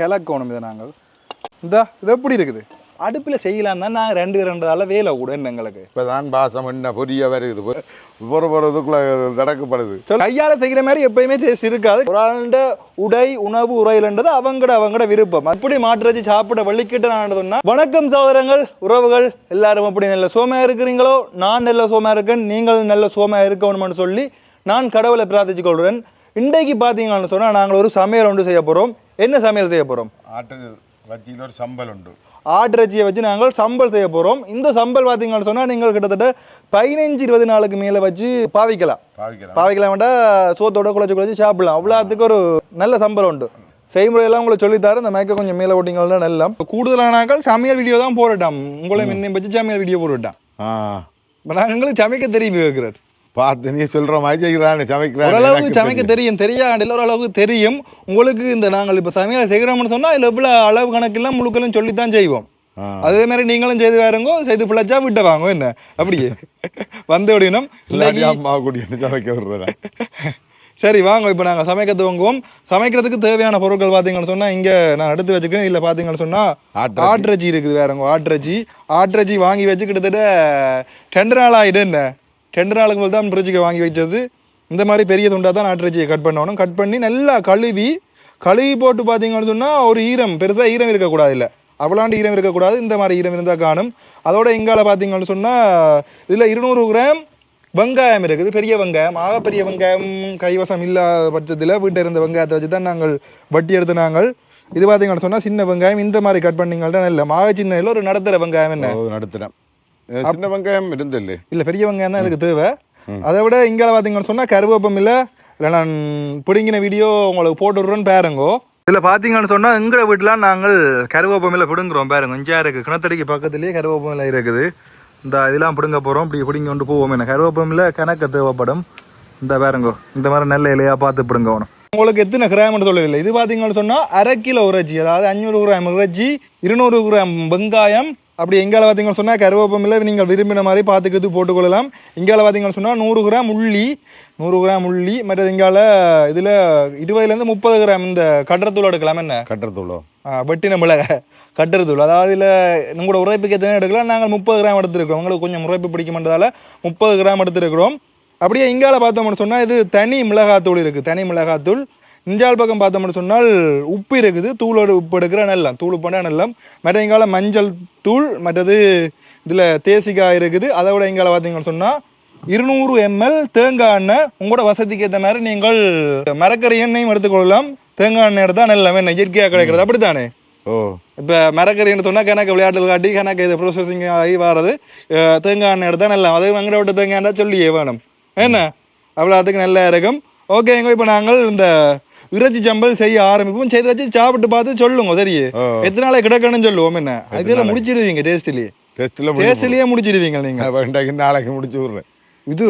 கிளக்கணும் இதை நாங்கள். இந்த இது எப்படி இருக்குது? அடுப்பில் செய்யலாம் தான் நான் ரெண்டு ரெண்டு ஆள் வேலை கூட எங்களுக்கு. இப்பதான் பாசம் என்ன பொரிய வருது. போற போறதுக்குள்ள தடக்கப்படுது. கையால செய்கிற மாதிரி எப்பயுமே டேஸ்ட் இருக்காது. ஒரு ஆளுண்ட உடை உணவு உரையிலன்றது அவங்கட அவங்கட விருப்பம். அப்படி வச்சு சாப்பிட வள்ளிக்கிட்டு நான் சொன்னா வணக்கம் சகோதரங்கள் உறவுகள் எல்லாரும் அப்படி நல்ல சோமையா இருக்கிறீங்களோ நான் நல்ல சோமையா இருக்கேன் நீங்கள் நல்ல சோமையா இருக்கணும்னு சொல்லி நான் கடவுளை பிரார்த்திச்சு கொள்கிறேன் இன்றைக்கு பார்த்தீங்கன்னு சொன்னா நாங்கள் ஒரு சமையல் ஒன்று செய்ய போறோம். என்ன சமையல் செய்ய போறோம்? ஆட்டு ஒரு சம்பல் உண்டு. ஆட்டிறைச்சியை வச்சு நாங்கள் சம்பல் செய்ய போறோம். இந்த சம்பல் பார்த்தீங்கன்னு சொன்னா நீங்கள் கிட்டத்தட்ட பதினஞ்சு இருபது நாளுக்கு மேலே வச்சு பாவிக்கலாம். பாவிக்கலாம். வேண்டாம் சோத்தோட குழச்சி குழச்சி சாப்பிடலாம். அவ்வளோத்துக்கு ஒரு நல்ல சம்பளம் உண்டு. செய்முறையெல்லாம் உங்களுக்கு சொல்லித்தாரு இந்த மயக்க கொஞ்சம் மேலே ஓட்டிங்கன்னா நல்லா. கூடுதலானாக்கள் சமையல் வீடியோ தான் போட்டுட்டான் உங்களை முன்னையும் வச்சு சமையல் வீடியோ போட்டுவிட்டான் ஆ. இப்போ நாங்கள் எங்களுக்கு சமைக்க தெரியும் கேட்குறாரு. பார்த்து நீ சொல்ற மாதிரி செய்கிறானே சமைக்கிறான் ஓரளவுக்கு சமைக்க தெரியும் தெரியாது ஓரளவுக்கு தெரியும். உங்களுக்கு இந்த நாங்கள் இப்போ சமையல் செய்கிறோம்னு சொன்னால் அதில் எவ்வளோ அளவு கணக்கெல்லாம் முழுக்கெல்லாம் சொல்லித்தான் செய்வோம். அதே மாதிரி நீங்களும் செய்து வேறுங்கோ செய்து பிழைச்சா விட்ட வாங்க என்ன? அப்படியே. வந்து இல்லாட்டி அம்மா கூட்டிட்டு சமைக்க விடுறேன் சரி வாங்க இப்போ நாங்கள் சமைக்க துவங்குவோம். சமைக்கிறதுக்கு தேவையான பொருட்கள் பார்த்தீங்கன்னு சொன்னால் இங்கே நான் எடுத்து வச்சுக்கிறேன். இல்லை பார்த்தீங்கன்னு சொன்னால் ஆட்டிறைச்சி இருக்குது வேறங்க ஆட்டிறைச்சி ஆட்டிறைச்சி வாங்கி வச்சு கிட்டத்தட்ட ரெண்டு நாள் ஆகிடு என்ன ரெண்டு நாளுக்கு தான் ஃப்ரிட்ஜுக்கு வாங்கி வச்சது இந்த மாதிரி பெரிய துண்டாக தான் ஆட்டிறைச்சியை கட் பண்ணணும். கட் பண்ணி நல்லா கழுவி கழுவி போட்டு பார்த்தீங்கன்னு சொன்னால் ஒரு ஈரம் பெருசாக ஈரம் இருக்கக்கூடாது இல்லை. அவ்வளாண்டு ஈரம் இருக்கக்கூடாது. இந்த மாதிரி ஈரம் இருந்தால் காணும். அதோட இங்கால பார்த்தீங்கன்னு சொன்னால் இதில் இருநூறு கிராம் வெங்காயம் இருக்குது. பெரிய வெங்காயம் ஆக பெரிய வெங்காயம் கைவசம் இல்லாத பட்சத்தில் வீட்டில் இருந்த வெங்காயத்தை வச்சு தான் நாங்கள் வட்டி எடுத்து நாங்கள் இது பார்த்தீங்கன்னு சொன்னால் சின்ன வெங்காயம் இந்த மாதிரி கட் பண்ணிங்கள்ட்ட இல்லை மாக சின்ன இல்லை ஒரு நடத்துகிற வெங்காயம் என்ன? நடத்துகிறேன் சின்ன வெங்காயம் இருந்தில்ல இல்லை பெரிய வெங்காயம் தான் இதுக்கு தேவை. அதை விட இங்கே பார்த்தீங்கன்னு சொன்னால் கருவேப்பம் இல்லை இல்லை நான் பிடுங்கின வீடியோ உங்களுக்கு போட்டு விட்றேன்னு பாருங்கோ. இதில் பார்த்தீங்கன்னு சொன்னால் எங்கள் வீட்டில் நாங்கள் கருவேப்பம் இல்லை பிடுங்குறோம் பாருங்க. இஞ்சா இருக்குது கிணத்தடிக்கு பக்கத்துலேயே கருவேப்பம் இல்லை இருக்குது. இந்த இதெல்லாம் பிடுங்க போகிறோம் இப்படி பிடிங்கி கொண்டு போவோம். என்ன கருவேப்பம் இல்லை கணக்கு தேவைப்படும். இந்த பாருங்கோ இந்த மாதிரி நல்ல இலையாக பார்த்து பிடுங்க வேணும். உங்களுக்கு எத்தனை கிராம்னு சொல்லவில்லை இது பார்த்தீங்கன்னு சொன்னால் அரை கிலோ இறைச்சி அதாவது அஞ்சூறு கிராம் இறைச்சி இருநூறு கிராம் வெங்காயம் அப்படி எங்கால பார்த்தீங்கன்னு சொன்னால் கருவேப்பம் இல்லை நீங்கள் விரும்பின மாதிரி பார்த்துக்கிட்டு போட்டுக்கொள்ளலாம். இங்கால பார்த்தீங்கன்னு சொன்னால் நூறு கிராம் உள்ளி நூறு கிராம் உள்ளி மற்றது இங்கால இதில் இருபதுலேருந்து முப்பது கிராம் இந்த கட்டரத்தூள் எடுக்கலாம் என்ன? கட்டுறதுள்ளோ ஆ, வெட்டின மிளகை கட்டுறதுள் அதாவது இதில் உங்களோட உரைப்புக்கு எத்தனை எடுக்கலாம்? நாங்கள் முப்பது கிராம் எடுத்துருக்கோம் உங்களுக்கு கொஞ்சம் உரைப்பு பிடிக்குமென்றதால முப்பது கிராம் எடுத்துருக்கிறோம். அப்படியே இங்கால பார்த்தோம்னு சொன்னால் இது தனி மிளகாத்தூள் இருக்குது தனி மிளகாத்தூள். இஞ்சால் பக்கம் பார்த்தோம்னு சொன்னால் உப்பு இருக்குது தூளோட உப்பு எடுக்கிற நல்லம் தூள் உப்புனா நல்லம். மற்ற இங்கால மஞ்சள் தூள் மற்றது இதில் தேசிக்காய் இருக்குது அதை விட இங்கால பார்த்தீங்கன்னு சொன்னால் இருநூறு எம்எல் தேங்காய் எண்ணெய். உங்களோட வசதிக்கு ஏற்ற மாதிரி நீங்கள் மரக்கறி எண்ணெயும் எடுத்துக்கொள்ளலாம். தேங்காய் எண்ணெய் எடுத்தால் நல்ல எண்ணெய் இயற்கையாக கிடைக்கிறது. அப்படித்தானே? ஓ. இப்போ மரக்கறின்னு சொன்னால் கணக்கு விளையாட்டுகள் காட்டி கணக்கு இது ப்ரோசஸிங் ஆகி வர்றது தேங்காய் எண்ணெய் எடுத்தால் நல்லா அது வெங்கட விட்டு தேங்காய் எண்ணெய் சொல்லியே வேணும். என்ன? அவ்வளோ அதுக்கு நல்லா இருக்கும். ஓகேங்க இப்போ நாங்கள் இந்த இறைச்சி சம்பல் செய்ய ஆரம்பிப்போம். செய்து வச்சு சாப்பிட்டு பார்த்து சொல்லுங்க சரி எத்தனை நாளை கிடக்கணும்னு சொல்லுவோம் என்ன? அதுல முடிச்சிடுவீங்க டேஸ்ட்லேயே. டெஸ்ட்ல டேஸ்ட்லேயே முடிச்சிடுவீங்க வேண்டாக்கு நாளைக்கு முடிச்சு விடுறேன். இது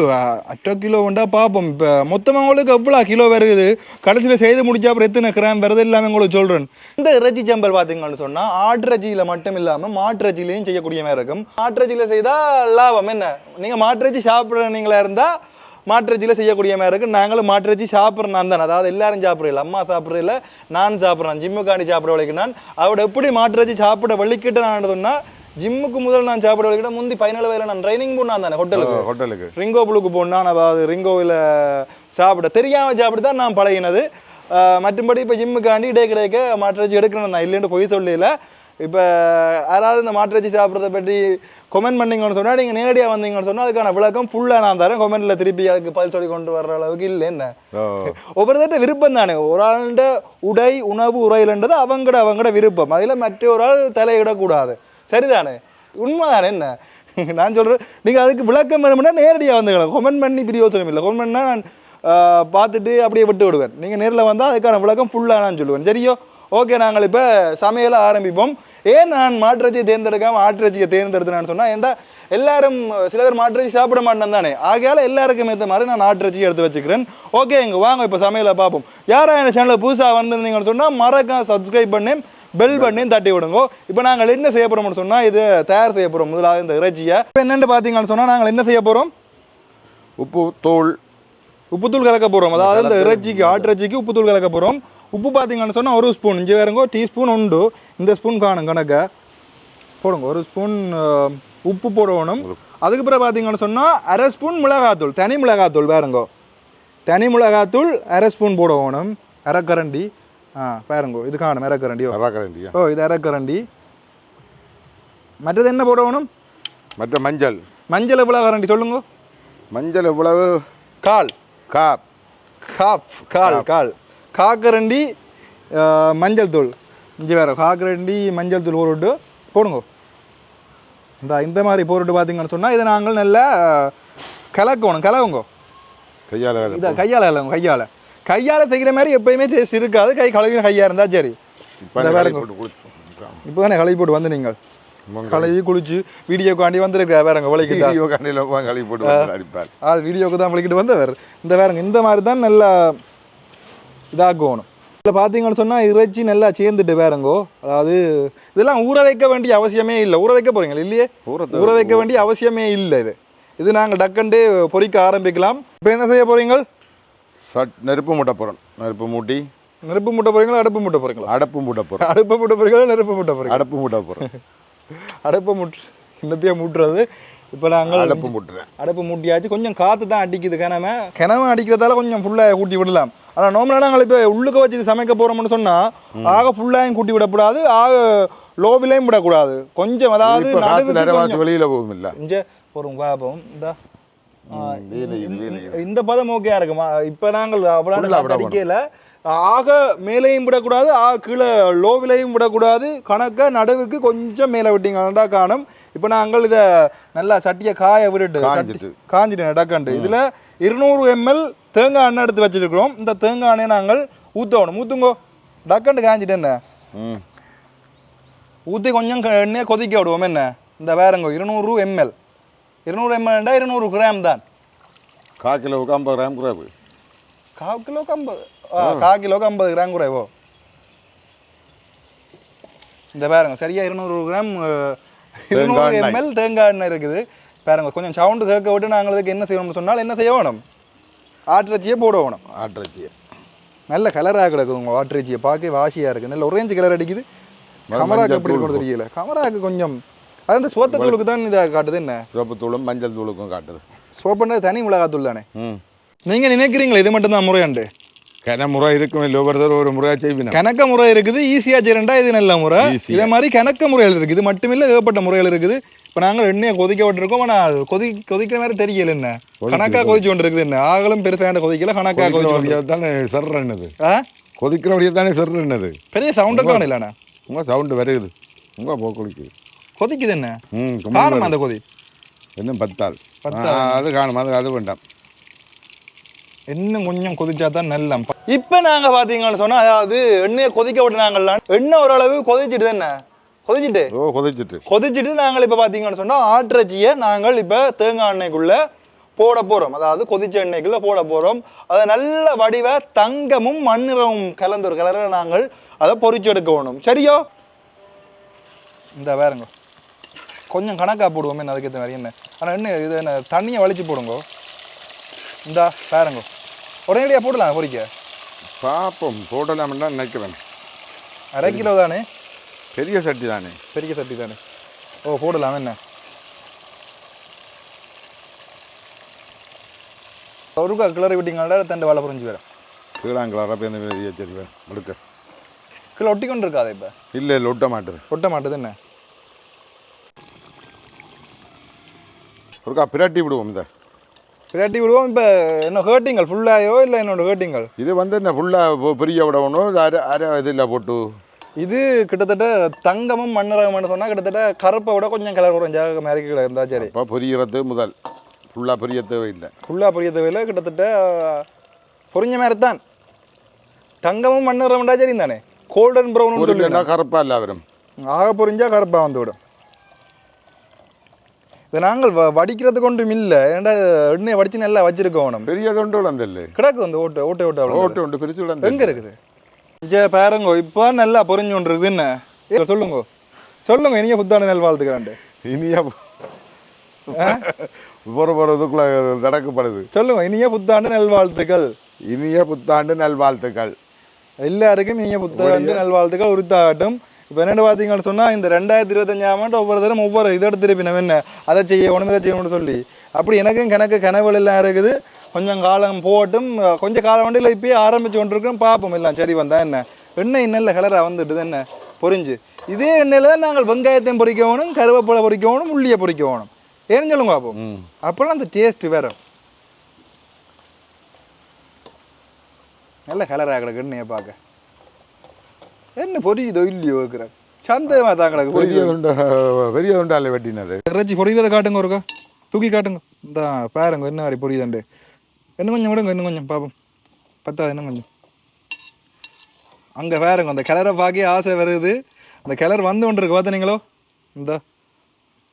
அட்டை கிலோ வேண்டா பார்ப்போம். இப்போ மொத்தமாக உங்களுக்கு எவ்வளோ கிலோ வருது கடைசியில் செய்து முடிச்சா அப்புறம் எத்தனை கிராம் வருது எல்லாமே உங்களுக்கு சொல்கிறேன் இந்த இறைச்சி சம்பல் பார்த்தீங்கன்னு சொன்னால் ஆட்டிறைச்சியில் மட்டும் இல்லாமல் மாட்டிறைச்சிலையும் செய்யக்கூடிய மாதிரி இருக்கும். மாட்டிறைச்சியில் செய்தால் லாபம் என்ன? நீங்கள் மாட்டிறைச்சி சாப்பிட்றீங்களா இருந்தால் மாட்டிறைச்சியில் செய்யக்கூடிய மாதிரி இருக்கு. நாங்களும் மாட்டிறைச்சி சாப்பிட்றேன் நான் தானே. அதாவது எல்லாரும் சாப்பிட்றதில்ல அம்மா சாப்பிட்றதில்ல நான் சாப்பிட்றேன் ஜிம்முக்காண்டி சாப்பிட வழிக்கு நான் அவட எப்படி மாட்டிறைச்சி சாப்பிட வள்ளிக்கிட்டு நான் சொன்னால் ஜிம்முக்கு முதல் நான் சாப்பிட வழிக்கிட்ட முந்தி பதினேழு வயதில் நான் ட்ரைனிங் பண்ணான் தானே ஹோட்டலுக்கு ஹோட்டலுக்கு ரிங்கோ புழுக்கு போனான் அதாவது ரிங்கோவில் சாப்பிட தெரியாமல் சாப்பிட்டு தான் நான் பழகினது. மற்றும்படி இப்போ ஜிம்முக்காண்டி இடே கிடைக்க மாட்டிறைச்சி எடுக்கணும் நான் இல்லைன்னு பொய் சொல்லல இப்போ யாராவது இந்த மாட்டிறைச்சி சாப்பிட்றத பற்றி கொமெண்ட் பண்ணீங்கன்னு சொன்னால் நீங்கள் நேரடியாக வந்தீங்கன்னு சொன்னால் அதுக்கான விளக்கம் ஃபுல்லாக நான் தரேன். கொமெண்ட்டில் திருப்பி அதுக்கு பதில் சொல்லி கொண்டு வர்ற அளவுக்கு இல்லை என்ன? ஒவ்வொருத்தட்ட விருப்பம் தானே. ஒரு ஆளுண்ட உடை உணவு உரையிலன்றது அவங்கட அவங்கட விருப்பம். அதில் மற்ற ஒரு ஆள் தலையிடக்கூடாது. சரிதானே? உண்மைதானே என்ன? நான் சொல்கிறேன் நீங்கள் அதுக்கு விளக்கம் வேணும்னா நேரடியாக வந்துக்கலாம் கொமெண்ட் பண்ணி பிரியோசனம் இல்லை. கொமெண்ட் பண்ணால் நான் பார்த்துட்டு அப்படியே விட்டு விடுவேன். நீங்கள் நேரில் வந்தால் அதுக்கான விளக்கம் ஃபுல்லாக நான் சொல்லுவேன். சரியோ? ஓகே நாங்கள் இப்போ சமையலை ஆரம்பிப்போம். ஏன் நான் மாட்டிறைச்சியை தேர்ந்தெடுக்காம ஆட்டிறைச்சியை தேர்ந்தெடுத்தேன்னு சொன்னால் ஏன்டா எல்லாரும் சில பேர் மாட்டிறைச்சி சாப்பிட மாட்டேன் தானே. ஆகையால எல்லாருக்கும் ஏற்ற மாதிரி நான் ஆட்டிறைச்சி எடுத்து வச்சுக்கிறேன். ஓகே இங்கே வாங்க இப்போ சமையலை பார்ப்போம். யாரா என் சேனலில் புதுசாக வந்திருந்தீங்கன்னு சொன்னால் மறக்காம சப்ஸ்கிரைப் பண்ணி பெல் பண்ணி தட்டி விடுங்க. இப்போ நாங்கள் என்ன செய்ய போகிறோம்னு சொன்னால் இது தயார் செய்ய போகிறோம் முதலாவது இந்த இறைச்சியை. இப்போ என்னென்னு பார்த்தீங்கன்னு சொன்னால் நாங்கள் என்ன செய்ய போகிறோம் உப்பு தூள் உப்புத்தூள் கலக்க போகிறோம் அதாவது இந்த இறைச்சிக்கு ஆட்டிறைச்சிக்கு உப்புத்தூள் கலக்க போகிறோம் உப்பு பார்த்தீங்கன்னு சொன்னால் ஒரு ஸ்பூன் இஞ்சி வேறங்கோ டீஸ்பூன் உண்டு இந்த ஸ்பூன் காணும் கணக்க போடுங்க ஒரு ஸ்பூன் உப்பு போடணும் அதுக்கு பிறகு பார்த்தீங்கன்னு சொன்னால் அரை ஸ்பூன் மிளகாத்தூள் தனி மிளகாத்தூள் வேறுங்கோ தனி மிளகாத்தூள் அரை ஸ்பூன் போடணும் அரைக்கரண்டி ஆ பாருங்கோ இது காணும் அரைக்கரண்டியோ கராக்கரண்டியா ஓ இது அரைக்கரண்டி மற்றது என்ன போடணும் மற்ற மஞ்சள் மஞ்சள் எவ்வளோ கரண்டி சொல்லுங்க மஞ்சள் எவ்வளவு கால் காப் காப் கால் கால் காக்கரண்டி மஞ்சள் தூள். இஞ்சி வேறு காக்கரண்டி மஞ்சள் தூள் போட்டுட்டு போடுங்க. இந்த இந்த மாதிரி போட்டுட்டு பார்த்தீங்கன்னு சொன்னால் இதை நாங்கள் நல்லா கலக்கணும் கலவுங்க. கையால் இதை கையால் இல்லைங்க கையால். கையால் செய்கிற மாதிரி எப்பயுமே டேஸ்ட் இருக்காது கை கழுவின கையாக இருந்தால் சரி. இப்போ. போட்டு தானே கழுவி போட்டு வந்து நீங்கள். கழுவி குளிச்சு வீடியோக்காண்டி வந்திருக்கா வேறங்க வலிக்கிட்டா வீடியோ கண்ணில் கழுவி போட்டு அடிப்பார். ஆள் வீடியோக்கு தான் வலிக்கிட்டு வந்தவர். இந்த வேறங்க இந்த மாதிரி தான் நல்லா இதாக்கணும் இதில் பார்த்தீங்கன்னு சொன்னால் இறைச்சி நல்லா சேர்ந்துட்டு வேறங்கோ அதாவது இதெல்லாம் ஊற வைக்க வேண்டிய அவசியமே இல்லை. ஊற வைக்க போறீங்களா? இல்லையே? ஊற ஊற வைக்க வேண்டிய அவசியமே இல்லை இது. இது நாங்கள் டக்கண்டு பொரிக்க ஆரம்பிக்கலாம். இப்போ என்ன செய்ய போறீங்க சட் நெருப்பு மூட்ட போகிறோம் நெருப்பு மூட்டி. நெருப்பு மூட்ட போறீங்களா? அடுப்பு மூட்ட போறீங்களா? அடப்பு மூட்ட போகிறோம் அடுப்பு மூட்ட போறீங்களா? நெருப்பு மூட்ட போறீங்களா? அடப்பு மூட்ட போகிறோம் அடுப்பை மூட்டு இன்னத்தையும் மூட்டுறது. இப்போ நாங்கள் அடப்பு மூட்டுறேன். அடுப்பு மூட்டியாச்சு. கொஞ்சம் காற்று தான் அடிக்குது. கிணம கிணம அடிக்கிறதால கொஞ்சம் ஃபுல்லாக கூட்டி விடலாம். ஆனால் நார்மலாக நாங்கள் இப்போ உள்ளுக்க வச்சு சமைக்க போகிறோம்னு சொன்னால் ஆக ஃபுல்லாயும் கூட்டி விடக்கூடாது ஆக லோவிலையும் விடக்கூடாது. கொஞ்சம் அதாவது வெளியில் போகும் இல்லை? இங்கே ஒரு பாப்போம் இந்த. இந்த பதம் ஓகேயா இருக்குமா. இப்போ நாங்கள் அவ்வளோ அடிக்கல ஆக மேலேயும் விடக்கூடாது ஆ கீழே லோவிலையும் விடக்கூடாது. கணக்க நடுவுக்கு கொஞ்சம் மேலே விட்டீங்கன்னா காணும். இப்போ நாங்கள் இதை நல்லா சட்டியை காய விட்டுட்டு காஞ்சிட்டு. சட்டி- காஞ்சிட்டு நடக்கண்டு இதில் இருநூறு எம்எல் தேங்காய் எண்ணெய் எடுத்து வச்சிருக்கிறோம். இந்த தேங்காய் எண்ணெயை நாங்கள் ஊற்றணும் ஊற்றுங்கோ டக்கண்டு காஞ்சிட்டு என்ன? ஊற்றி கொஞ்சம் க- எண்ணெயை கொதிக்க விடுவோம். என்ன? இந்த வேறங்கோ இருநூறு எம்எல் இருநூறு எம்எல்டா இருநூறு கிராம் தான். கா கிலோவுக்கு ஐம்பது கிராம் குறைவு. கால் கிலோக்கு ஐம்பது? ஆ கால் கிலோக்கு ஐம்பது கிராம் குறைவோ? இந்த பாருங்க சரியா இருநூறு கிராம் இருநூறு. எம்எல் தேங்காய் எண்ணெய் இருக்குது. பாருங்க கொஞ்சம் சவுண்டு கேட்க விட்டு நாங்கள் அதுக்கு என்ன செய்யணும்னு சொன்னால் என்ன செய்ய வேணும்? ஆட்டிறைச்சியே போட வேணும் ஆட்டிறைச்சியை நல்ல கலராக கிடக்குது உங்கள் ஆட்டிறைச்சியை பார்க்க வாசியாக இருக்குது நல்ல ஒரேஞ்சு கலர் அடிக்குது. கமராக்கு எப்படி கொடுத்து தெரியல கமராக்கு கொஞ்சம் அது அந்த சோத்தத்தூளுக்கு தான் இதாக காட்டுது என்ன? சிவப்பு தூளும் மஞ்சள் தூளுக்கும் காட்டுது. சோப்புன்றது தனி மிளகாத்தூள் தானே? நீங்கள் நினைக்கிறீங்களா இது மட்டும் தான் முறையாண்டு? கிண முறை இருக்கும் ஒவ்வொருத்தர் ஒரு முறையாக செய்வினா கணக்க முறை இருக்குது ஈஸியாக செய்யறா இது நல்ல முறை. இதே மாதிரி கணக்க முறைகள் இருக்குது. இது மட்டுமில்ல ஏகப்பட்ட முறைகள் இருக்குது. இப்போ நாங்கள் எண்ணெயை கொதிக்க விட்டுருக்கோம். ஆனால் கொதி கொதிக்கிற மாதிரி தெரியல என்ன. கணக்கா கொதிச்சு கொண்டு இருக்குது என்ன. ஆகலும் பெருசாக கொதிக்கல கணக்கா கொதிச்சு தானே செர்றன்னது ஆ? கொதிக்கிறபடியாக தானே செர்றன்னது பெரிய சவுண்டு காணும் இல்லைண்ணா. உங்கள் சவுண்டு வருகுது உங்கள் போக்குளிக்குது கொதிக்குது என்ன? ம் காணும் அந்த கொதி? இன்னும் பத்தாள் அது காணும்? அது அது வேண்டாம். இன்னும் கொஞ்சம் கொதிச்சா தான் நல்ல இப்போ நாங்கள் பார்த்தீங்கன்னு சொன்னால் அதாவது எண்ணெயை கொதிக்க விட்டுனாங்கல்ல எண்ணெய் ஓரளவு கொதிச்சிட்டு தானே கொதிச்சிட்டு? ஓ கொதிச்சிட்டு. கொதிச்சுட்டு நாங்கள் இப்போ பார்த்தீங்கன்னு சொன்னால் ஆட்டிறைச்சியை நாங்கள் இப்போ தேங்காய் எண்ணெய்க்குள்ளே போட போகிறோம் அதாவது கொதிச்ச எண்ணெய்க்குள்ளே போட போகிறோம் அதை நல்ல வடிவ தங்கமும் மண்ணிறமும் கலந்த ஒரு கலரில் நாங்கள் அதை பொரிச்சு எடுக்க வேணும். சரியோ? இந்த வேறுங்க கொஞ்சம் கணக்காக போடுவோமே என்ன அதுக்கேற்ற மாதிரி என்ன? ஆனால் என்ன இது என்ன தண்ணியை வலிச்சு போடுங்க. இந்தா பாருங்க. உடனடியாக போடலாம் பொரிக்க பார்ப்போம் போடலாம்னா நினைக்கிறேன். அரை கிலோ தானே பெரிய சட்டி தானே. பெரிய சட்டி தானே. ஓ போடலாம் என்ன? ஒருக்கா கிளறி விட்டீங்களா தண்டு வாழை புரிஞ்சு வரும் கீழாங்களாரா பேருந்து பெரிய சரி வேணும் முழுக்க கீழே ஒட்டி கொண்டு இருக்காது இப்போ? இல்லை இல்லை ஒட்ட மாட்டுது. ஒட்ட மாட்டுது என்ன? ஒருக்கா பிரட்டி விடுவோம் இந்த பிரட்டி விடுவோம் இப்போ என்ன ஹேர்ட்டிங்கள் ஃபுல்லாயோ இல்லை என்னோட ஹேர்ட்டிங்கள் இது வந்து என்ன ஃபுல்லாக பெரிய விடணும் அரை அரை இதில் போட்டு? இது கிட்டத்தட்ட தங்கமும் மண்ணரகம்னு சொன்னால் கிட்டத்தட்ட கருப்பை விட கொஞ்சம் கலர் குறைஞ்சாக மாதிரி இருந்தா சரி. அப்போ பொரியறது முதல். ஃபுல்லாக பொரிய தேவையில்லை. ஃபுல்லாக பொரிய தேவையில்லை கிட்டத்தட்ட பொரிஞ்ச மாதிரி தான் தங்கமும் மண்ணரகம்டா சரி தானே கோல்டன் ப்ரௌன் சொல்லி பொரியனா கருப்பா இல்லை வரும் ஆக பொரிஞ்சா கருப்பாக வந்து விடும் இது நாங்கள் வ- வடிக்கிறதுக்கு ஒன்றும் இல்லை. ஏன்டா எண்ணெயை வடிச்சு நல்லா வச்சிருக்கோம் பெரிய தொண்டு விளந்தில்லை கிடக்கு வந்து ஓட்டு ஓட்டை ஓட்டை. ஓட்டு உண்டு பெருசு விளந்து எங்க இருக்குது? ஜே பாருங்க இப்போ நல்லா பொரிஞ்சு கொண்டு இருக்குது என்ன? ஏ, சொல்லுங்க. சொல்லுங்க இனிய புத்தாண்டு நல் வாழ்த்துக்கிறாண்டு இனியா போகிற போகிறதுக்குள்ள நடக்கப்படுது. சொல்லுங்க இனிய புத்தாண்டு நல்வாழ்த்துக்கள் இனிய புத்தாண்டு நல்வாழ்த்துக்கள் எல்லாருக்கும் இனிய புத்தகம் நல்வாழ்த்துக்கள் உரித்தாகட்டும் இப்போ என்னென்னு பார்த்தீங்கன்னு சொன்னால் இந்த ரெண்டாயிரத்தி இருபத்தஞ்சாம் ஆண்டு ஒவ்வொரு தரம் ஒவ்வொரு இதை எடுத்துருப்பி நம்ம என்ன? அதை செய்யணும் இதை செய்யணும்னு சொல்லி. அப்படி எனக்கும் கணக்கு கனவுகள் எல்லாம் இருக்குது. கொஞ்சம் காலம் போகட்டும் கொஞ்சம் காலம் வண்டியில் இப்பயே ஆரம்பிச்சு கொண்டிருக்கோம் பார்ப்போம் எல்லாம் சரி வந்தா என்ன? எண்ணெய் நல்ல கலராக வந்துட்டுது என்ன? பொரிஞ்சு. இதே எண்ணெயில் தான் நாங்கள் வெங்காயத்தையும் பொரிக்கணும் கருவேப்பிலை பொரிக்கணும் உள்ளியை பொரிக்கணும் ஏன்னு சொல்லுங்க பார்ப்போம் ம். அப்போல்லாம் அந்த டேஸ்ட் வேற. நல்ல கலராக கிடக்கு எண்ணெயை பார்க்க. என்ன பொரியுதோ இல்லையோ இருக்கிற சந்தேகமா தான் கிடக்கு பெரிய உண்டை பெரிய உண்டால வெட்டினது. இறைச்சி பொரியுறதை காட்டுங்க ஒருக்கா. தூக்கி காட்டுங்க. இந்த பாருங்க என்ன மாதிரி பொரியுதாண்டு இன்னும் கொஞ்சம் விடுங்க இன்னும் கொஞ்சம் பார்ப்போம் பத்தாது இன்னும் கொஞ்சம் அங்கே பாருங்க அந்த கிளரை பார்க்க ஆசை வருது. அந்த கிளர் வந்து கொண்டு இருக்கு பார்த்தனீங்களோ இந்த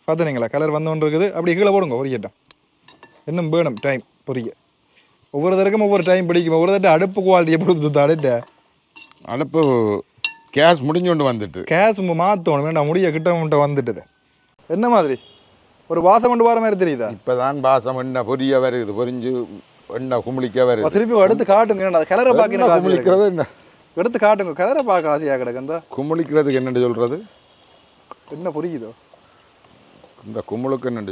பார்த்தனீங்களா கலர் வந்து கொண்டு இருக்குது அப்படி கீழே போடுங்க பொரியட்டும் இன்னும் வேணும் டைம் பொரிய ஒவ்வொரு தடவைக்கும் ஒவ்வொரு டைம் பிடிக்கும். ஒவ்வொரு தடவை அடுப்பு குவாலிட்டியை பொறுத்து தடைட்ட அடுப்பு கேஸ் முடிஞ்சு கொண்டு வந்துட்டு. கேஸ் மாற்றணும் வேண்டாம் முடிய கிட்ட வந்துட்டுது. என்ன மாதிரி? ஒரு வாசம் கொண்டு வர மாதிரி தெரியுதா? இப்பதான் பாசம் எண்ணெய் பொரிய வருது பொரிஞ்சு எண்ணெய் குமிழிக்க வருது. திருப்பி எடுத்து காட்டுங்க. கலரை எண்ணெய் பார்க்க குமிழிக்கிறது என்ன? எடுத்து காட்டுங்க. கலரை பார்க்க ஆசையா கிடக்கு. அந்த குமிழிக்கிறதுக்கு என்னன்னு சொல்றது? என்ன புரியுதோ? இந்த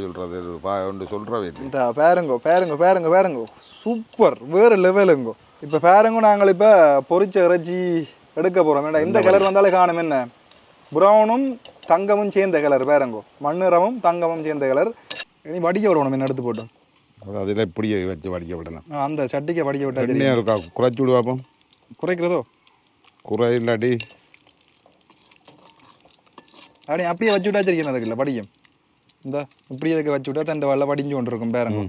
சொல்றது? இது பா ஒன்று இல்லை. இந்த பேருங்கோ பேருங்க பேருங்க பேருங்கோ. சூப்பர். வேற லெவலுங்கோ இப்போ பேருங்க நாங்கள் இப்போ பொரிச்ச இறைச்சி எடுக்க போறோம். வேண்டாம் இந்த கலர் வந்தாலே காணும் என்ன? ப்ரௌனும் தங்கமும் சேர்ந்த கலர். பேருங்கோ மண்ணிறமும் தங்கமும் சேர்ந்த கலர். இனி வடிக்க விடணும் என்ன எடுத்து போட்டோம் அது அதில் இப்படி வச்சு வடிக்க விடலாம் அந்த சட்டிக்கு வடிக்க விட்டா. எண்ணெயாக இருக்கா? குறைச்சி விடு பார்ப்போம் குறைக்கிறதோ? குறை இல்லாட்டி? அப்படி அப்படியே வச்சு விட்டா சரிக்கணும் அதுக்குள்ள படிக்கும் இந்த இப்படி இதுக்கு வச்சு விட்டா? தண்டை வரல வடிஞ்சு கொண்டு இருக்கும் பேருங்க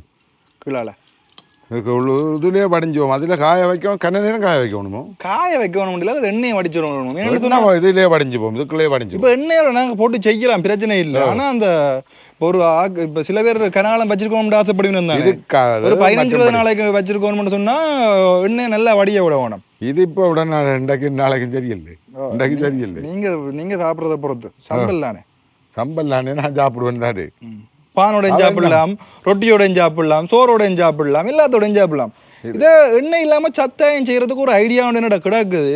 கீழால. இதுலேயே வடிஞ்சுவோம். அதில் காய வைக்கும் கண்ண நேரம் காய வைக்கணுமோ? காய வைக்கணும் முடியல. அது எண்ணெயை வடிச்சிடணும். இதுலேயே வடிஞ்சுப்போம். இதுக்குள்ளேயே வடிஞ்சுப்போம். இப்போ எண்ணெயோட நாங்கள் போட்டு செய்யலாம். பிரச்சனை இல்லை. ஆனா அந்த ஒரு இப்போ சில பேர் கனாலம் வச்சிருக்கோம்னு ஆசைப்படுவீங்க ஒரு பதினஞ்சு இருபது. நாளைக்கு வச்சிருக்கோம்னு சொன்னா எண்ணெய் நல்லா வடிய விட வேணும் இது இப்போ விட நான் இன்றைக்கு நாளைக்கு சரியில்லை இன்றைக்கு சரியில்லை நீங்க நீங்க சாப்பிட்றத பொறுத்து. சம்பல் தானே? சம்பல் நானே நான் சாப்பிடுவேன் தாரு பானோடையும் சாப்பிடலாம் ரொட்டியோடையும் சாப்பிடலாம் சோறோடையும் சாப்பிடலாம் எல்லாத்தோடையும் சாப்பிடலாம். இதை. எண்ணெய் இல்லாம சத்தாயம் செய்யறதுக்கு ஒரு ஐடியா ஒன்று என்னடா கிடக்குது?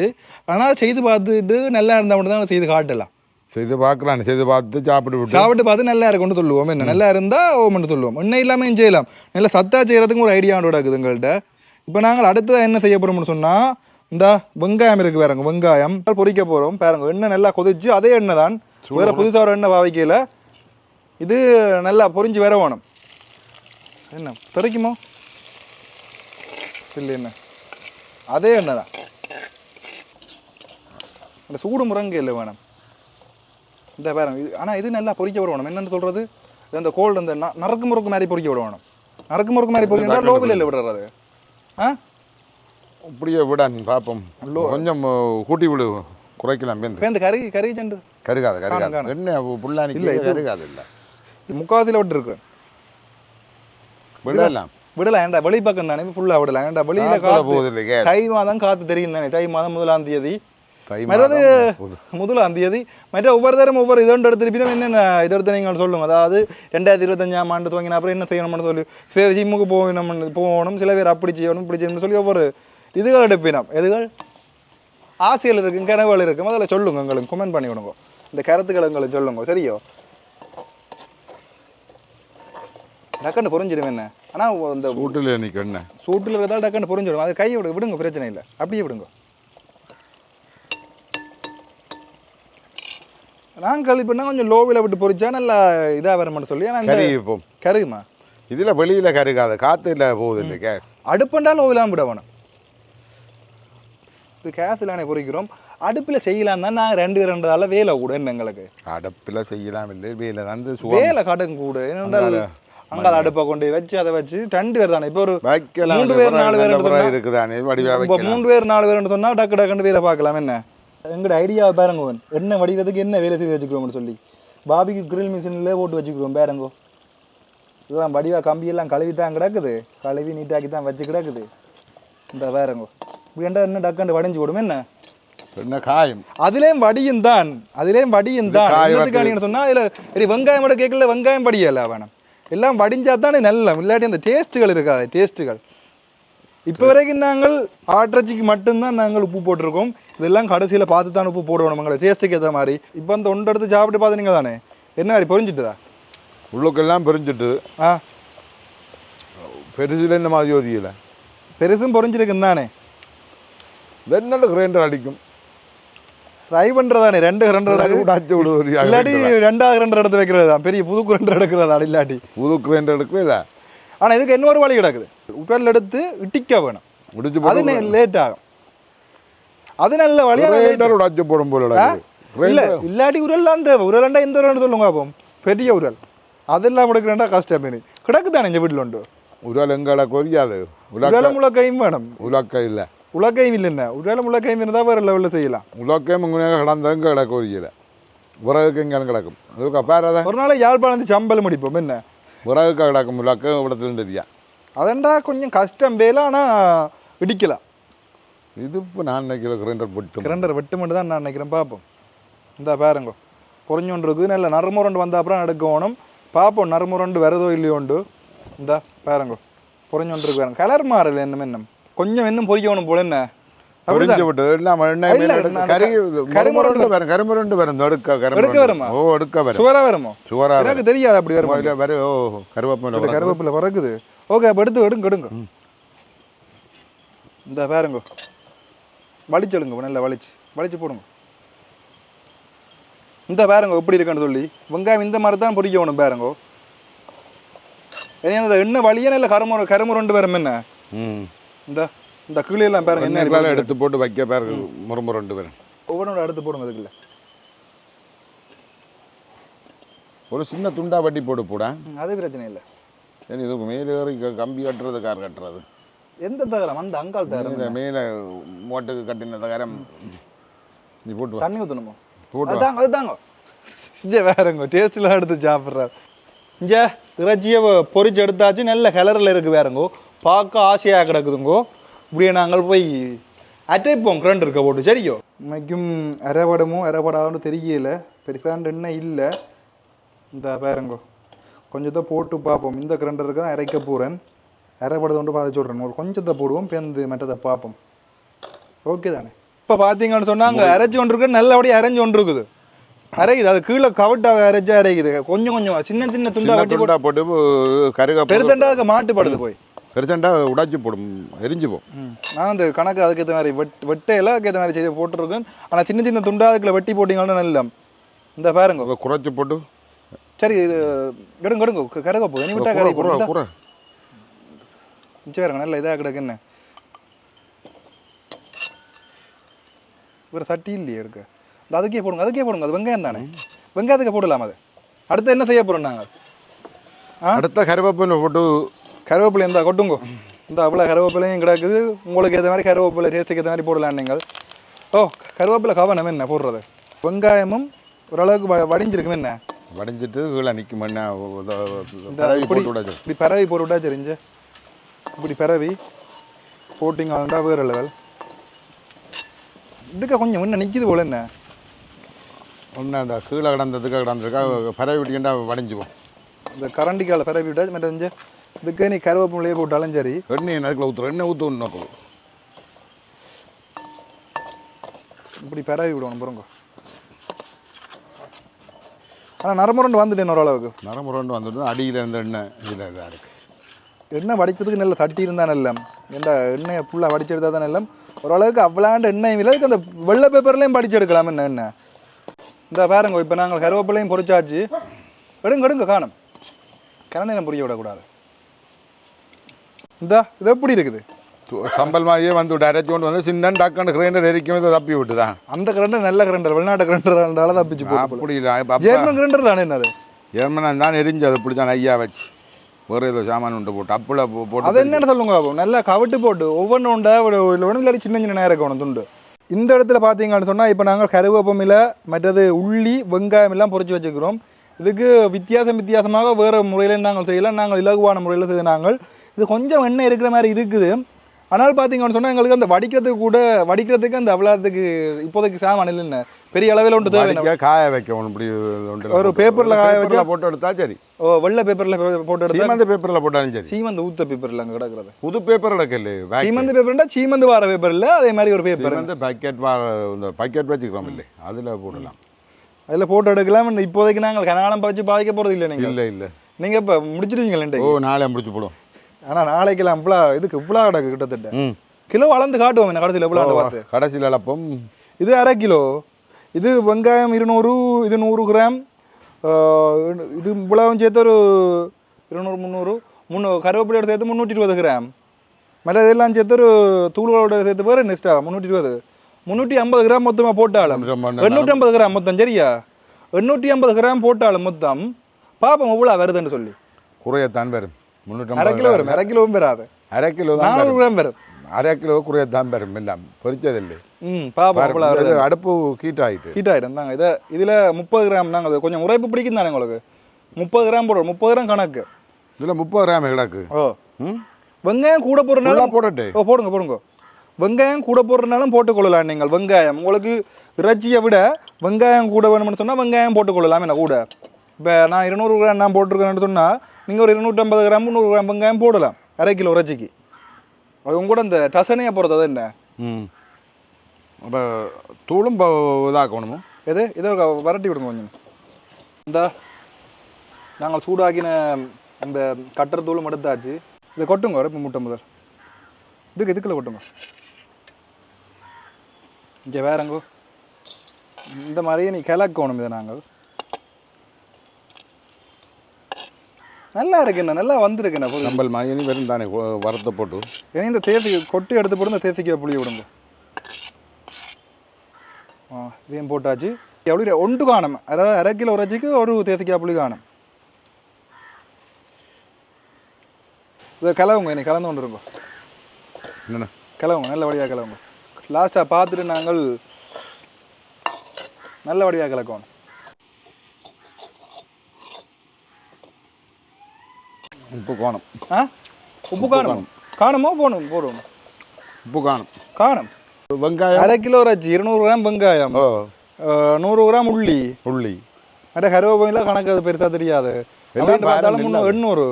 ஆனா செய்து பார்த்துட்டு நல்லா இருந்தா மட்டும் தான் செய்து காட்டலாம். செய்து பார்க்கலாம் செய்து பார்த்து சாப்பிட்டு சாப்பிட்டு பார்த்து நல்லா இருக்கும்னு சொல்லுவோம். என்ன நல்லா இருந்தா ஓமன்னு சொல்லுவோம். எண்ணெய் இல்லாமல் செய்யலாம். நல்லா சத்தா செய்யறதுக்கு ஒரு ஐடியா கிடக்குது எங்கள்கிட்ட இப்போ நாங்கள் அடுத்ததா என்ன செய்ய போறோம்னு சொன்னா இந்த வெங்காயம் இருக்கு பாருங்க வெங்காயம். பொரிக்க போறோம். பாருங்க எண்ணெய் நல்லா கொதிச்சு அதே எண்ணெய் தான் வேற புதுசா ஒரு எண்ணெய் பாவிக்கல. இது நல்லா பொரிஞ்சு வர வேணும். என்ன தெரிக்குமோ இல்லை என்ன? அதே எண்ணெய் தான். இந்த சூடு முருங்கை இல்லை வேணும். இந்த பாருங்க இது ஆனால் இது நல்லா பொரிக்க விடணும் என்னன்னு சொல்றது? இது அந்த கோல்டு அந்த ந- நறுக்கு முறுக்கு மாதிரி பொரிக்க விடணும் நறுக்கு முறுக்கு மாதிரி பொரிக்க லோவில் இல்லை விடுறது ஆ? அப்படியே விடான் பார்ப்போம் கொஞ்சம் கூட்டி விடு. குறைக்கலாம் பேந்து. இப்போ இந்த கறி கறி செண்டு கருகாது. கருகாது. என்ன இது- கருகாது இல்லை. முக்காவாசியில் விட்டுருக்கு விடலாம் விடலாம் ஏன்டா? வெளி பக்கம் தானே ஃபுல்லாக விடலாம் ஏன்டா? வெளியில காத்து போகுது தை மாதம் காத்து தெரியும் தானே. தை மாதம் முதலாம் தேதி. மற்றது. முதலாம் தேதி. மற்ற ஒவ்வொரு தரம் ஒவ்வொரு இதோண்டு எடுத்துருப்பினும் என்னென்ன இதை எடுத்து நீங்கள் சொல்லுங்க அதாவது ரெண்டாயிரத்தி இருபத்தஞ்சாம் ஆண்டு துவங்கின அப்புறம் என்ன செய்யணும்னு சொல்லி சரி ஜிம்முக்கு போகணும் போகணும் சில பேர் அப்படி செய்யணும் இப்படி செய்யணும்னு சொல்லி ஒவ்வொரு இதுகள் எடுப்பினோம். எதுகள்? ஆசைகள் இருக்கும் கனவுகள் இருக்கும் அதில் சொல்லுங்க எங்களுக்கு கமெண்ட் பண்ணி விடுங்க. இந்த கருத்துக்கள் எங்களுக்கு சொல்லுங்க. சரியோ? டக்குன்னு புரிஞ்சிடும் என்ன. ஆனால் இந்த வீட்டில் நிற்க என்ன? சூட்டில் இருந்தால் டக்குன்னு புரிஞ்சிடும். அது கையை விடு விடுங்க பிரச்சனை இல்லை. அப்படியே விடுங்க. நாங்கள் இப்போ கொஞ்சம் லோவில் விட்டு பொரிச்சா நல்லா இதாக வரும்னு சொல்லி. கறி இப்போ. கருகுமா? இதில் வெளியில் கருகாது காற்றுல போகுது இல்லை கேஸ். அடுப்புண்டா லோவிலாம் விட வேணும். இது கேஸ்லானே பொரிக்கிறோம் அடுப்பில் செய்யலாம் தான் நான் ரெண்டு ரெண்டு வேலை கூட எங்களுக்கு. அடுப்பில் செய்யலாம் இல்லை வேலை சுகம். வேலை காட்டும் கூட. ஏனென்றால் அங்கால அடுப்பை கொண்டு வச்சு அதை வச்சு ரெண்டு பேர் தானே. இப்போ ஒரு மூன்று பேர், நாலு பேர் இருக்குதானே? இப்போ மூணு பேர் நாலு பேர்னு சொன்னா டக்கு டக்குன்னு வேலை பார்க்கலாம் என்ன? எங்கட ஐடியா பாருங்க. என்ன வடிக்கிறதுக்கு என்ன வேலை செய்து வச்சுக்கிறோம்னு சொல்லி. பாபிக்கு கிரில் மிஷின்ல போட்டு வச்சுக்கிறோம் பாருங்கோ. இதெல்லாம் வடிவா கம்பி எல்லாம் கழுவி தான் கிடக்குது. கழுவி நீட்டாக்கி தான் வச்சு கிடக்குது. இந்த பாருங்கோ. இப்படி என்ன டக்குன்னு வடிஞ்சு விடும் என்ன? என்ன காயம்? அதுலேயும் வடியும் தான். அதுலேயும் வடியும் தான். சொன்னா இதுல வெங்காயம் மட்டும் கேட்கல வெங்காயம் படியல வேணும் எல்லாம் வடிஞ்சா தானே நல்ல இல்லாட்டி அந்த டேஸ்ட்டுகள் இருக்காது டேஸ்ட்டுகள் இப்போ வரைக்கும் நாங்கள் ஆட்டிறச்சிக்கு மட்டும்தான் நாங்கள் உப்பு போட்டிருக்கோம். இதெல்லாம் கடைசியில் பார்த்து தான் உப்பு போடுவோம் எங்களை. டேஸ்ட்டுக்கு ஏற்ற மாதிரி. இப்போ அந்த ஒன்று எடுத்து சாப்பிட்டு பார்த்துனீங்க தானே? என்ன மாதிரி பொரிஞ்சிட்டுதா? உள்ளுக்கெல்லாம் பிரிஞ்சுட்டு. ஆ. பெருசில் இந்த மாதிரி ஒரியல பெருசும் பொரிஞ்சிருக்குன்னு தானே வெண்ணெல் கிரைண்டர் அடிக்கும். ட்ரை பண்ணுறதானே ரெண்டு ரெண்டு உடாச்சு விடுவது இல்லாட்டி ரெண்டாவது ரெண்டு எடுத்து வைக்கிறது தான். பெரிய புது ரெண்டு எடுக்கிறதா இல்லாட்டி. புது கிரைண்டர் எடுக்கவே இல்லை. ஆனால் இதுக்கு இன்னொரு வழி கிடக்குது? உடல் எடுத்து இட்டிக்க வேணும். முடிச்சு அது லேட் ஆகும். அது நல்ல வழியாக உடாச்சு போடும் போல இல்ல இல்லாட்டி உரல்லாம் தேவை. உரலண்டா இந்த உரல் சொல்லுங்க அப்போ பெரிய உரல். அதெல்லாம் எடுக்கிறேன்டா கஷ்டம் மீன் கிடக்குதானே இந்த வீட்டில் உண்டு? உடல் எங்களை கொரியாது உரலும் உலக்கையும் வேணும். உலக்க இல்லை. உலக்கையும் இல்லைன்னா உரலும் உலக்கையும் இருந்தால் வேறு லெவலில் செய்யலாம். உலக்கையும் இங்கே கிடந்த எங்கே கிடக்க கொரியல உறவுக்கு எங்கே கிடக்கும். அதுக்கு பேரத ஒரு நாள் யாழ்ப்பாணத்து சம்பல் முடிப்போம். என்ன? உறவுக்கு கிடக்கும். உலக்க இடத்துல தெரியா அதண்டா கொஞ்சம் கஷ்டம். வேலை ஆனால் இடிக்கலாம். இது இப்போ நான் நினைக்கிற கிரைண்டர் போட்டு கிரண்டர் வெட்டு மட்டும் தான் நான் நினைக்கிறேன். பார்ப்போம் இந்த பாருங்க. பொறிஞ்சொன்று இருக்குது. நல்ல நறுமுரண்டு வந்த அப்புறம் எடுக்கணும் பார்ப்போம் நறுமுரண்டு வருதோ இல்லையோண்டு. இந்த பாருங்க. பொறிஞ்சொன்று இருக்கு பாருங்க. கலர் மாறல என்ன என்ன கொஞ்சம் இன்னும் பொறிக்கணும் போல என்ன? பொரிஞ்சு விட்டது எல்லாம் எண்ணெய் கறி கருமுருண்டு கருமுருண்டு வரும்? கருமுருண்டு வரும். எடுக்க எடுக்க கருமுருண்டு வருமா? ஓ எடுக்க வரும். சுவரா வருமோ? சுவரா எனக்கு தெரியாது அப்படி வரும்? ஓ கருவேப்பிலை இந்த கருவேப்பிலை பறக்குது ஓகே அப்போ எடுத்து எடுங்க எடுங்க. இந்த பாருங்க. வலிச்செடுங்க நல்லா வலிச்சு. வலிச்சு போடுங்க. இந்த பாருங்க எப்படி இருக்குன்னு சொல்லி. வெங்காயம் இந்த மாதிரி தான் பொரிக்கணும் பாருங்க. ஏன்னா அந்த எண்ணெய் வழியே இல்லை கருமுறை கருமுரண்டு வரும் என்ன? இந்த இந்த கீழெல்லாம் பாருங்க என்ன. எடுத்து போட்டு வைக்க பாருங்க முறுமுறுண்டு வரும் ஒவ்வொன்றோட எடுத்து போடுங்க அதுக்குள்ள. ஒரு சின்ன துண்டா வட்டி போட்டு போடா. அது பிரச்சனை இல்லை. சரி இது மேலே கம்பி கட்டுறது கார் கட்டுறது? எந்த தகரம்? அந்த அங்கால் தகரம் மேலே மேலே மோட்டுக்கு கட்டின தகரம். நீ போட்டு வா. தண்ணி ஊற்றணுமோ போட்டு அதுதாங்க அதுதாங்க இங்கே வேறங்க டேஸ்ட்டில் எடுத்து சாப்பிட்றாரு. இங்கே இறைச்சியை பொரிச்சு எடுத்தாச்சு நல்ல கலரில் இருக்கு வேறங்கோ. பார்க்க ஆசையாக கிடக்குதுங்கோ. இப்படியே நாங்கள் போய் அட்டைப்போம் கிரண்ட் இருக்க போட்டு. சரியோ? இன்னைக்கும் அரைபடமோ அரைபடாதுன்னு தெரியல. பெருசாண்டு எண்ணெய் இல்லை. இந்த பாருங்கோ. கொஞ்சத்தை போட்டு பார்ப்போம். இந்த கிரண்டருக்கு தான் அரைக்க போகிறேன் அரைபடத்தை கொண்டு பார்த்து சொல்கிறேன் ஒரு கொஞ்சத்தை போடுவோம் பேருந்து மற்றதை பார்ப்போம். ஓகே தானே? இப்போ பார்த்தீங்கன்னு சொன்னாங்க அரைச்சி கொண்டு இருக்கு நல்லபடியாக அரைஞ்சு கொண்டு இருக்குது அரைக்குது அது கீழே கவட்டாக அரைச்சா அரைக்குது கொஞ்சம் கொஞ்சம். சின்ன சின்ன துண்டா வட்டி போட்டு கருக பெருத்தண்டா மாட்டுப்படுது போய். பெருசண்டா உடைச்சு போடும் எரிஞ்சு போ ம். நான் அந்த கணக்கு அதுக்கேற்ற மாதிரி வெட் வெட்டையெல்லாம் அதுக்கேற்ற மாதிரி செய்து போட்டிருக்கேன். ஆனால் சின்ன சின்ன துண்டா அதுக்குள்ள வெட்டி போட்டிங்கன்னா நல்ல இந்த பாருங்க. குறைச்சி போட்டு. சரி இது கெடுங்க கெடுங்க. கருக போகுது நீ விட்டா கரை போடுங்க குறை மிச்சம் பாருங்க நல்ல இதாக கிடக்கு என்ன. வேறு சட்டி இல்லையே எடுக்க இந்த அதுக்கே போடுங்க அதுக்கே போடுங்க. அது வெங்காயம் தானே. வெங்காயத்துக்கு போடலாம் அது? அடுத்து என்ன செய்ய போகிறோம் நாங்கள் அடுத்த கருவேப்பிலை போட்டு கருவேப்பிலை இருந்தா கொட்டுங்க. இந்த அவ்வளோ கருவேப்பிலையும் கிடக்குது. உங்களுக்கு ஏற்ற மாதிரி கருவேப்பிலை டேஸ்ட்டுக்கு ஏற்ற மாதிரி போடலாம் நீங்கள். ஓ கருவேப்பிலை கவனம் என்ன போடுறது? வெங்காயமும் ஓரளவுக்கு வ- வடிஞ்சிருக்கும் என்ன? வடிஞ்சிட்டு கீழே நிற்கும் தடவி இப்படி இப்படி பரவி போட்டு விட்டா தெரிஞ்சு இப்படி பரவி போட்டிங்கன்னா வேறு லெவல் இதுக்கு கொஞ்சம் முன்ன நிற்கிது போல என்ன? ஒன்று அந்த கீழே கிடந்ததுக்கு கிடந்திருக்கா பரவி விட்டீங்கன்னா வடிஞ்சுவோம் இந்த கரண்டிக்கால பரவி விட்டா தெரிஞ்சு இதுக்கு நீ கருவேப்பிலையே போட்டாலும் சரி. எண்ணெய் அதுக்குள்ள ஊற்றுறோம் எண்ணெய் ஊற்று இப்படி பரவி விடணும் பாருங்க. ஆனால் நரமுரண்டு வந்துட்டேன் ஓரளவுக்கு. நரமுரண்டு வந்துட்டு அடியில் இருந்த எண்ணெய் இதில் இதாக இருக்குது எண்ணெய் வடிக்கிறதுக்கு நல்ல தட்டி இருந்தா நல்லம். ஏன்டா எண்ணெயை ஃபுல்லாக வடிச்செடுத்தா தான் நல்லம். ஓரளவுக்கு அவ்வளாண்டு எண்ணெயும் இல்லை. அந்த வெள்ளை பேப்பர்லையும் படிச்செடுக்கலாம் என்ன எண்ணெய் இந்த பாருங்க இப்போ நாங்கள் கருவேப்பிலையும் பொரிச்சாச்சு. எடுங்க எடுங்க காணும். கரணையில பொரிய விடக்கூடாது. இந்த இது எப்படி இருக்குது? சம்பல் மாதிரியே வந்து அரைச்சி கொண்டு வந்து சின்ன டக்குன்னு கிரைண்டர் எரிக்கும் இதை தப்பி விட்டுதான் அந்த கிரண்டர் நல்ல கிரண்டர் வெளிநாட்டு கிரண்டர் தப்பிச்சு போட்டு அப்படி ஜெர்மன் கிரண்டர் தானே என்னது ஜெர்மனாக தான் எரிஞ்சு அதை பிடிச்சான் ஐயா வச்சு. வேறு ஏதோ சாமான் உண்டு போட்டு அப்புல போ- அது போட்டு என்னன்னு சொல்லுங்க நல்லா கவிட்டு போட்டு ஒவ்வொன்றும் உண்டா ஒரு இல்லாட்டி சின்ன சின்ன நேரம் இருக்கணும் துண்டு. இந்த இடத்துல பார்த்தீங்கன்னு சொன்னால் இப்போ நாங்கள் கருவேப்பமில மற்றது உள்ளி வெங்காயம் எல்லாம் பொரிச்சு வச்சுக்கிறோம். இதுக்கு வித்தியாசம் வித்தியாசமாக வேறு முறையில் நாங்கள் செய்யலாம். நாங்கள் இலகுவான முறையில் செய்த நாங்கள் இது கொஞ்சம் எண்ணெய் இருக்கிற மாதிரி இருக்குது. ஆனால் பார்த்தீங்கன்னு சொன்னால் எங்களுக்கு அந்த வடிக்கிறதுக்கு கூட வடிக்கிறதுக்கு அந்த அவ்வளோத்துக்கு இப்போதைக்கு சாமான் இல்லைன்னு. பெரிய அளவில் ஒன்று தேவை காய வைக்கணும் இப்படி ஒரு ஒரு காய வச்சா? போட்டு எடுத்தா சரி. ஓ வெள்ளை பேப்பரில் போட்டு எடுத்தா சீமந்த பேப்பர்ல போட்டாலும் சரி. சீமந்து ஊத்த பேப்பரில் அங்கே கிடக்குறது. புது பேப்பர் எடுக்கல சீமந்து பேப்பர்னா சீமந்து வார பேப்பர் இல்லை அதே மாதிரி ஒரு பேப்பர் சீமந்த பாக்கெட் இந்த பாக்கெட் வச்சுக்கிறோம் இல்லை அதுல போடலாம். அதில் போட்டோ எடுக்கலாம் இப்போதைக்கு நாங்கள் கனகாலம் வச்சு பாதிக்க போகிறது இல்லை நீங்கள் இல்ல இல்ல. நீங்கள் இப்போ முடிச்சிடுவீங்களே ஓ நாளை முடிச்சு போடும் ஆனால் நாளைக்கெல்லாம் இவ்வளோ இதுக்கு இவ்வளோ கிடக்கு கிட்டத்தட்ட. கிலோ அளந்து காட்டுவோம் என்ன கடைசியில் எவ்வளோ பார்த்து. கடைசியில் இழப்பம் இது அரை கிலோ. இது வெங்காயம் இருநூறு இது நூறு கிராம். இது இவ்வளவும் சேர்த்து ஒரு இருநூறு முந்நூறு. முந்நூ கருவேப்பிலையோட சேர்த்து முந்நூற்றி இருபது கிராம். மற்ற இதெல்லாம் சேர்த்து ஒரு தூளோட சேர்த்து பேர் நெக்ஸ்டா முந்நூற்றி இருபது முந்நூற்றி ஐம்பது கிராம் மொத்தமாக போட்டாலும். எண்ணூற்றி ஐம்பது கிராம் மொத்தம் சரியா? எண்ணூற்றி ஐம்பது கிராம் போட்டாலும் மொத்தம் பாப்போம் எவ்வளோ வருதுன்னு சொல்லி. குறையத்தான் வரும். அரை கிலோ முந்நூற்றம்பது வரும் அரை கிலோவும் அரை கிலோ தான் நானூறு. கிராம் வரும். அரை கிலோ குறையத்தான் வரும் எல்லாம். பொரிச்சதில்லை ம் இது அடுப்பு ஹீட் ஹீட் ஆகிடும் தாங்க இதை இதில் முப்பது கிராம் தாங்க அது கொஞ்சம் உரைப்பு பிடிக்கும் தானே உங்களுக்கு? முப்பது கிராம் போடுறோம் முப்பது கிராம் கணக்கு. இதுல முப்பது கிராம் கிடக்கு. ஓ. ம்? வெங்காயம் கூட போடுறனால ஃபுல்லாக போட்டுட்டு ஓ போடுங்க போடுங்க. வெங்காயம் கூட போடுறனாலும் போட்டுக்கொள்ளலாம் நீங்கள். வெங்காயம் உங்களுக்கு இறைச்சியை விட வெங்காயம் கூட வேணும்னு சொன்னால் வெங்காயம் போட்டுக்கொள்ளலாம் என்ன கூட. இப்போ நான் இருநூறு கிராம் நான் போட்டிருக்கேன்னு சொன்னால் நீங்கள் ஒரு இருநூற்றம்பது கிராம் முந்நூறு கிராம் வெங்காயம் போடலாம். அரை கிலோ இறைச்சிக்கு. அது உங்க கூட இந்த டசனையை போடுறது என்ன? ம். அப்போ தூளும் இதாக்கணுமோ? எது? இதை வரட்டி விடுங்க கொஞ்சம். இந்த நாங்கள் சூடாக்கின அந்த கட்டர் தூளும் எடுத்தாச்சு. இதை கொட்டுங்க இப்போ முட்டை முதல். இதுக்கு இதுக்குள்ள கொட்டுங்க. இங்கே வேறங்கோ. இந்த மாதிரியே நீ கிளக்கணும் இதை நாங்கள். நல்லா இருக்குண்ணா நல்லா வந்திருக்குண்ணா போதும் சம்பல் மகனி வெறும் தானே வறுத்த போட்டு. இனி இந்த தேசி கொட்டி எடுத்து போட்டு இந்த தேசிக்காய் புளிய விடுங்க. ஆ இதையும் போட்டாச்சு. எவ்வளோ ஒன்று காணும். அதாவது அரை கிலோ உரைச்சிக்கு ஒரு தேசிக்காய் புளி காணும். இதை கலவுங்க இன்னைக்கு கலந்து கொண்டு இருக்கோம் என்னண்ணா? கிளவுங்க நல்லபடியாக கிளவுங்க. லாஸ்ட்டாக பார்த்துட்டு நாங்கள் நல்லபடியாக கிளக்கணும். உப்பு கோணம் ஆ? உப்பு காணும் காணுமோ? போகணும் போடுவோம்? உப்பு காணும். காணும் வெங்காயம்? அரை கிலோ இறைச்சி இருநூறு கிராம் வெங்காயம். நூறு கிராம் உள்ளி. உள்ளி. அட கருவேப்பில கணக்கு அது பெருசா தெரியாது. எண்ணூறு.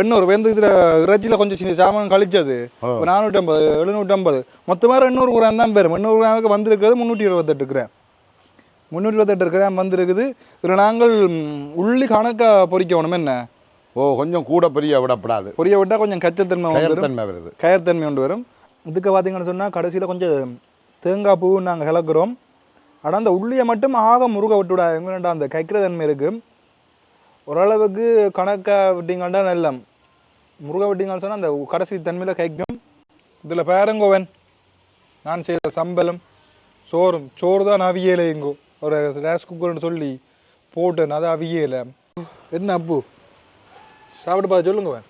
எண்ணூறு. வந்து இதில் இறைச்சியில் கொஞ்சம் சின்ன சாமான் கழிச்சது. ஓ. இப்போ நானூற்றம்பது எழுநூற்றம்பது. மொத்தமாக எண்ணூறு கிராம் தான் பேர் எண்ணூறு கிராமுக்கு வந்திருக்கிறது முந்நூற்றி இருபத்தெட்டு கிராம். முந்நூற்றி இருபத்தெட்டு கிராம் வந்திருக்குது. இதில் நாங்கள் உள்ளி கணக்காக பொரிக்கணும் என்ன? ஓ கொஞ்சம் கூட பெரிய விடப்படாது. பொரிய விட்டால் கொஞ்சம் கச்சத்தன்மை கயர்த்தன்மை வருது. கயர்த்தன்மை கொண்டு வரும். இதுக்கு பார்த்தீங்கன்னு சொன்னால் கடைசியில் கொஞ்சம் தேங்காய் பூ நாங்கள் கலக்குறோம். ஆனால் அந்த உள்ளியை மட்டும் ஆக முருக விட்டுவிடாது எங்கள்ட்ட அந்த கைக்கிற தன்மை இருக்குது ஓரளவுக்கு கணக்காக விட்டீங்கன்னா நல்ல முருக விட்டீங்கன்னு சொன்னால் அந்த கடைசி தன்மையில் கைக்கும். இதில் பேரங்கோவன். நான் செய்த சம்பளம் சோறும். சோறு தான் அவியலை எங்கோ. ஒரு ரைஸ் குக்கர்னு சொல்லி போட்டேன். அது அவியலை. என்ன அப்பு? சாப்பிட்டு பார்த்து சொல்லுங்க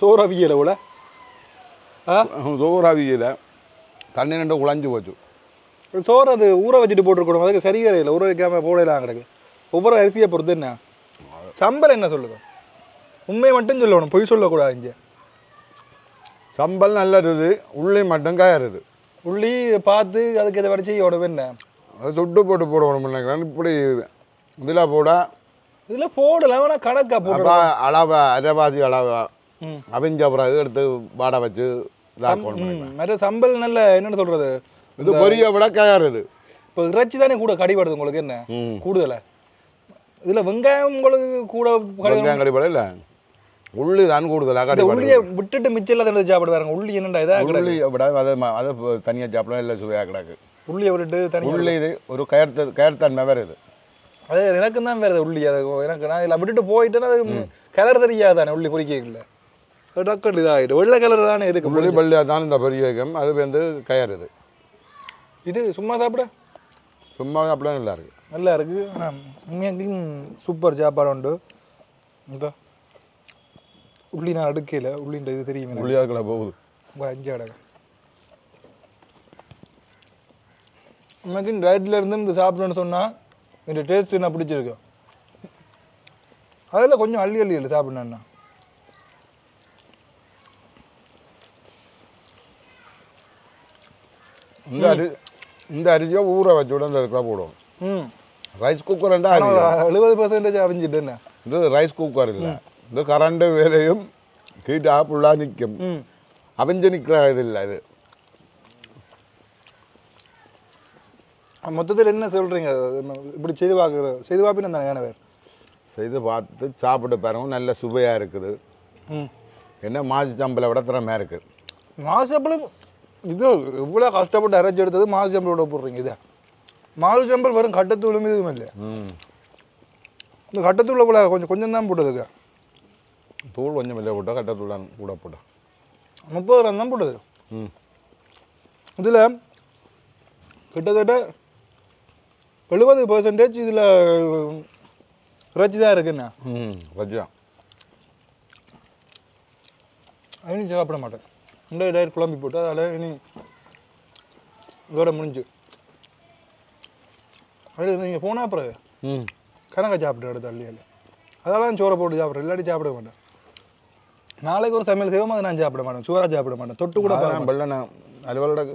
சோறு அவியலை உள்ள ஆ? சோறாவியில். தண்ணி ரெண்டு குழஞ்சு போச்சு. சோறு அது ஊற வச்சுட்டு போட்டுருக்கணும். அதுக்கு சரி கரையில் ஊற வைக்காம போடலாம் கிடக்கு. ஒவ்வொரு அரிசியை பொறுத்து என்ன? சம்பளம் என்ன சொல்லுது? உண்மையை மட்டும் சொல்லணும் பொய் சொல்லக்கூடாது இங்கே. சம்பல் நல்லது உள்ளி மட்டும் காயறது. உள்ளி பார்த்து அதுக்கு இதை வடிச்சு உடம்பு என்ன? அது சுட்டு போட்டு போடணும் இப்படி இதில் போட இதில் போடலாம் ஆனால் கணக்கா போட்டு அளவை அரைவாசி அளவை அவிஞ்ச அப்புறம் இது எடுத்து வாட வச்சு மற்ற சம்பல் நல்ல என்னன்னு சொல்றது? இது பொரிய விட காயறது இப்போ இறைச்சி தானே கூட கடிபடுது உங்களுக்கு என்ன? கூடுதலா. இதுல வெங்காயம் உங்களுக்கு கூட கடி வெங்காயம் கடிப்பட இல்லை. உள்ளி தான் கூடுதலாக உள்ளியை விட்டுட்டு மிச்சம் இல்லாத சாப்பிடுவாங்க உள்ளி என்னடா இதா உள்ளி விட அதை அதை தனியாக சாப்பிடலாம் இல்லை சுவையாக கிடக்கு. உள்ளியை விட்டுட்டு தனி உள்ளி இது ஒரு கயர்த்த கயர்த்தன்மை வேறு இது. அது எனக்கு தான் வேறு உள்ளி அது எனக்கு நான் இதில் விட்டுட்டு போயிட்டேன்னா அது கலர் தெரியாதானே உள்ளி பொறிக்கல டக்குன்னு இதாகிடும் வெள்ளை கலர் தானே இருக்கு உள்ளி பள்ளியாக தான் இந்த பெரிய வைக்கம் அது வந்து கயறுது இது. சும்மா சாப்பிட. சும்மா சாப்பிட நல்லா இருக்கு. நல்லா இருக்கு. ஆனால் உண்மையாக்கும் சூப்பர் சாப்பாடு உண்டு. இந்த. உள்ளி நான் அடுக்கையில் உள்ளின்ற இது தெரியுமே எனக்கு. உள்ளியாக்களை போகுது. உங்க அஞ்சு அடகு. உனக்கு டயட்ல இருந்து இந்த சாப்பிடணும்னு சொன்னா இந்த டேஸ்ட் என்ன பிடிச்சிருக்கு. அதில் கொஞ்சம் அள்ளி அள்ளி இல்லை சாப்பிடணும்னா இந்த அரி இந்த அரிசியை ஊற வச்சு இந்த இதுக்குள்ள போடுவோம். ம். ரைஸ் ஆனால் எழுபது பர்சன்டேஜ் அவிஞ்சிட்டு என்ன? இது ரைஸ் குக்கர் இல்லை. இது கரண்ட் வேலையும் ஹீட் ஆப்புள்ளா நிற்கும் அவிஞ்சு நிற்கிற இது இல்லை இது. மொத்தத்தில் என்ன சொல்கிறீங்க இப்படி செய்து பார்க்குற செய்து பார்ப்பின்னு தானே ஏன பேர் செய்து பார்த்து சாப்பிட்டு பாருங்க நல்ல சுவையாக இருக்குது. ம். என்ன மாசி சம்பளை விட திறமையாக இருக்குது மாசப்பளம் இது இவ்வளோ கஷ்டப்பட்டு அரைச்சி எடுத்தது மாசு சம்பளோட போடுறீங்க இதை? மாசு சம்பளம் வெறும் கட்டத்தூளும் இதுவும் இல்லை ம். இந்த கட்டத்தூளை கூட கொஞ்சம் கொஞ்சம் தான் போட்டதுக்கு தூள் கொஞ்சம் இல்லை போட்டால் கட்டத்தூள் தான் கூட போட்டோம் முப்பது கிராம் தான் போட்டது. ம். இதில் கிட்டத்தட்ட எழுபது பர்சன்டேஜ் இதில் இறைச்சி தான் இருக்குண்ணா. ம் வச்சா இனி சாப்பிட மாட்டேன். இந்த டயர் குழம்பி போட்டு அதில் இனி இதோட முடிஞ்சு. அது நீங்கள் போனால் அப்புறம் ம். கணக்கை சாப்பிட்டு எடுத்து அள்ளியால் அதெல்லாம் தான் சோறை போட்டு சாப்பிட்றேன் இல்லாட்டி சாப்பிட மாட்டேன். நாளைக்கு ஒரு சமையல் செய்வோம் அதை நான் சாப்பிட மாட்டேன். சோறாக சாப்பிட மாட்டேன். தொட்டு கூட. வெள்ளை அலுவலடக்கு